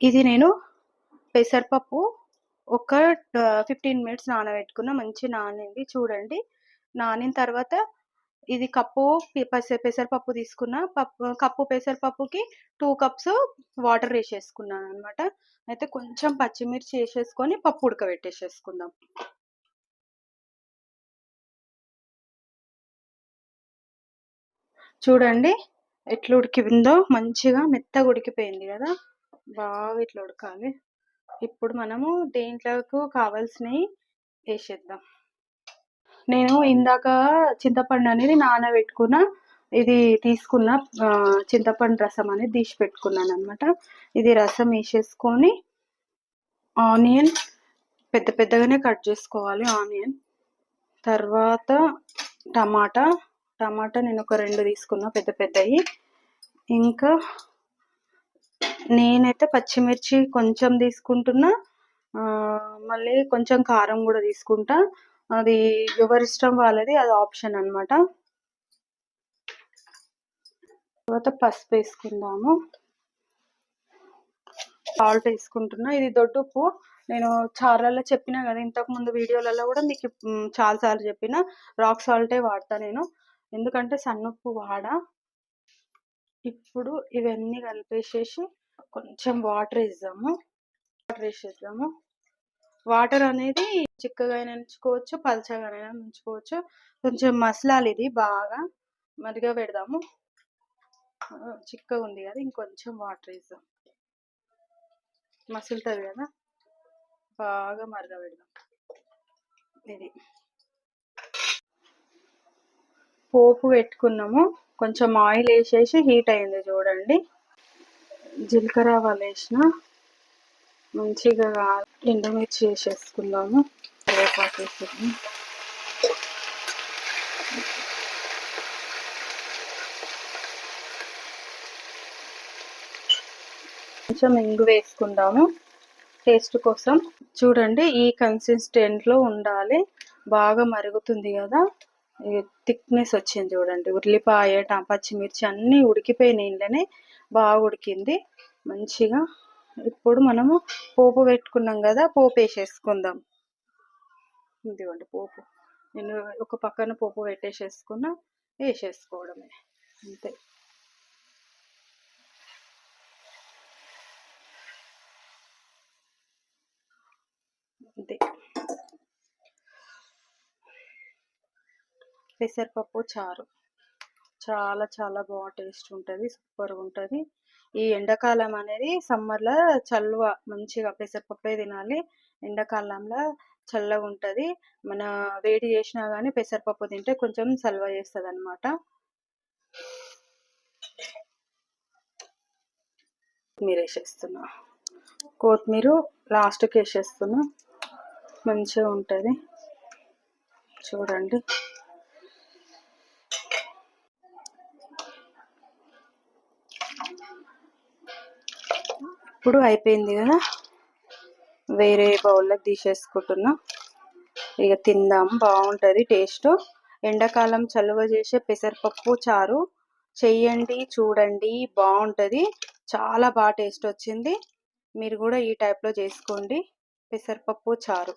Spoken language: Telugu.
ఇది నేను పెసరపప్పు ఒక ఫిఫ్టీన్ మినిట్స్ నానబెట్టుకున్న మంచి నానింది. చూడండి. నానిన తర్వాత ఇది కప్పు పెసరపప్పు తీసుకున్న. పప్పు కప్పు పెసరపప్పుకి టూ కప్స్ వాటర్ వేసేసుకున్నాను అనమాట అయితే కొంచెం పచ్చిమిర్చి వేసేసుకొని పప్పు ఉడకబెట్టేసేసుకుందాం. చూడండి. ఎట్లా ఉడికిందో మంచిగా మెత్తగా ఉడికిపోయింది కదా. బాగా ఇట్లా ఉడకాలి. ఇప్పుడు మనము దేంట్లోకి కావాల్సినవి వేసేద్దాం. నేను ఇందాక చింతపండు అనేది నానబెట్టుకున్న ఇది తీసుకున్న చింతపండు రసం అనేది తీసి పెట్టుకున్నాను అనమాట ఇది రసం వేసేసుకొని ఆనియన్ పెద్ద పెద్దగానే కట్ చేసుకోవాలి ఆనియన్. తర్వాత టమాటా టమాటా నేను ఒక రెండు తీసుకున్నా పెద్ద పెద్దవి. ఇంకా నేనైతే పచ్చిమిర్చి కొంచెం తీసుకుంటున్నా. మళ్ళీ కొంచెం కారం కూడా తీసుకుంటా. అది ఎవరి ఇష్టం వాళ్ళది అది ఆప్షన్ అనమాట తర్వాత పసుపు వేసుకుందాము. సాల్ట్ వేసుకుంటున్నా. ఇది దొడ్డుప్పు నేను చార్లలో చెప్పినా కదా ఇంతకు ముందు వీడియోలలో కూడా మీకు చాలాసార్లు చెప్పిన. రాక్ సాల్టే వాడతా నేను. ఎందుకంటే సన్నుప్పు వాడ. ఇప్పుడు ఇవన్నీ కలిపేసేసి కొంచెం వాటర్ వేద్దాము. వాటర్ వేసేద్దాము. వాటర్ అనేది చిక్కగా అయినా ఉంచుకోవచ్చు పలచగానైనా ఉంచుకోవచ్చు కొంచెం మసలాలి ఇది బాగా మరిగా పెడదాము. చిక్కగా ఉంది కదా ఇంకొంచెం వాటర్ వేద్దాం. మసులుతుంది కదా బాగా మరగ పెడదాం. ఇది. పోపు పెట్టుకున్నాము. కొంచెం ఆయిల్ వేసేసి హీట్ అయింది చూడండి. జీలకర్ర ఆవాలు వేసిన. మంచిగా ఎండుమిర్చి వేసేసుకుందాము కరివేపాకు వేసుకుందాం కొంచెం ఇంగు వేసుకుందాము. టేస్ట్ కోసం చూడండి ఈ కన్సిస్టెంట్లో ఉండాలి. బాగా మరుగుతుంది కదా. థిక్నెస్ వచ్చింది చూడండి. ఉల్లిపాయ పచ్చిమిర్చి అన్నీ ఉడికిపోయిన నీళ్ళనే బాగా ఉడికింది. మంచిగా ఇప్పుడు మనము పోపు పెట్టుకున్నాం కదా పోపు వేసేసుకుందాం. ఇదిగోండి పోపు. నేను ఒక పక్కన పోపు పెట్టేసేసుకున్న వేసేసుకోవడమే. అంతే. అంతే. పెసరపప్పు చారు. చాలా చాలా బాగా టేస్ట్ ఉంటుంది సూపర్గా ఉంటుంది ఈ ఎండాకాలం అనేది సమ్మర్లో చల్వ మంచిగా పెసరపప్పే తినాలి. ఎండాకాలంలో చల్లగా ఉంటుంది మన వేడి చేసినా కానీ పెసరపప్పు తింటే కొంచెం చల్వ చేస్తుంది అనమాట కొత్తిమీర వేసేస్తున్నా. కొత్తిమీర లాస్ట్కి వేసేస్తున్నా. మంచిగా ఉంటుంది చూడండి. ఇప్పుడు అయిపోయింది కదా. వేరే బౌల్లోకి తీసేసుకుంటున్నా. ఇక తిందాం బాగుంటుంది టేస్ట్. ఎండాకాలం చలువ చేసే పెసరపప్పు చారు. చెయ్యండి చూడండి బాగుంటుంది. చాలా బాగా టేస్ట్ వచ్చింది. మీరు కూడా ఈ టైప్లో చేసుకోండి. పెసరపప్పు చారు.